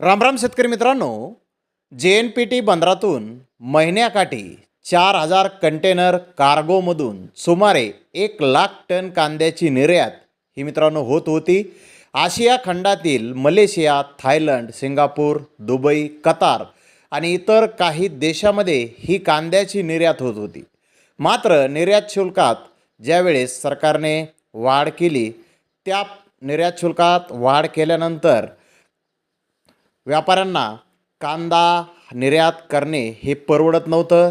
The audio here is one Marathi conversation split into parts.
रामराम शेतकरी मित्रांनो जे एन पी टी बंदरातून महिन्याकाठी चार हजार कंटेनर कार्गोमधून सुमारे एक लाख टन कांद्याची निर्यात ही मित्रांनो होत होती. आशिया खंडातील Malaysia Thailand Singapore Dubai Qatar आणि इतर काही देशामध्ये ही कांद्याची निर्यात होत होती. मात्र निर्यात शुल्कात ज्यावेळेस सरकारने वाढ केली त्या निर्यात शुल्कात वाढ केल्यानंतर व्यापाऱ्यांना कांदा निर्यात करणे हे परवडत नव्हतं.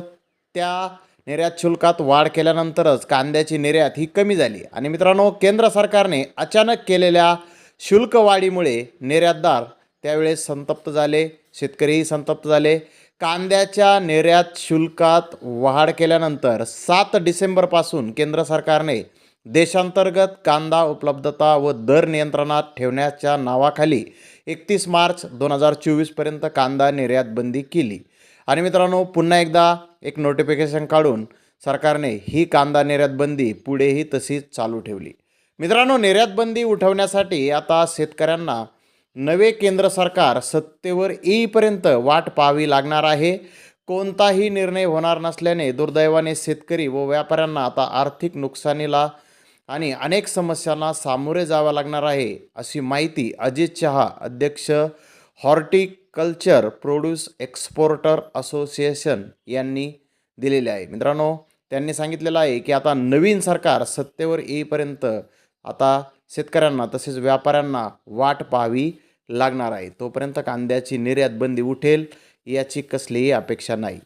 त्या निर्यात शुल्कात वाढ केल्यानंतरच कांद्याची निर्यात ही कमी झाली. आणि मित्रांनो केंद्र सरकारने अचानक केलेल्या शुल्क वाढीमुळे निर्यातदार त्यावेळेस संतप्त झाले शेतकरीही संतप्त झाले. कांद्याच्या निर्यात शुल्कात वाढ केल्यानंतर सात डिसेंबरपासून केंद्र सरकारने देशांतर्गत कांदा उपलब्धता व दर नियंत्रणात ठेवण्याच्या नावाखाली एकतीस मार्च दोन हजार चोवीसपर्यंत कांदा निर्यात बंदी केली. आणि मित्रांनो पुन्हा एकदा एक नोटिफिकेशन काढून सरकारने ही कांदा निर्यात बंदी पुढेही तशीच चालू ठेवली. मित्रांनो निर्यात बंदी उठवण्यासाठी आता शेतकऱ्यांना नवे केंद्र सरकार सत्तेवर येईपर्यंत वाट पाहावी लागणार आहे. कोणताही निर्णय होणार नसल्याने दुर्दैवाने शेतकरी व व्यापाऱ्यांना आता आर्थिक नुकसानीला आणि अनेक समस्यांना सामोरे जावं लागणार आहे अशी माहिती अजित शहा अध्यक्ष हॉर्टिकल्चर प्रोड्यूस एक्सपोर्टर असोसिएशन यांनी दिलेले आहे. मित्रांनो त्यांनी सांगितलेलं आहे की आता नवीन सरकार सत्तेवर येईपर्यंत आता शेतकऱ्यांना तसेच व्यापाऱ्यांना वाट पाहावी लागणार आहे. तोपर्यंत कांद्याची निर्यात बंदी उठेल याची कसलीही अपेक्षा नाही.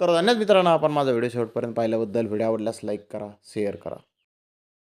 तर धन्यवाद मित्रांनो आपण माझा व्हिडिओ शेवटपर्यंत पाहिल्याबद्दल. व्हिडिओ आवडल्यास लाईक करा शेअर करा.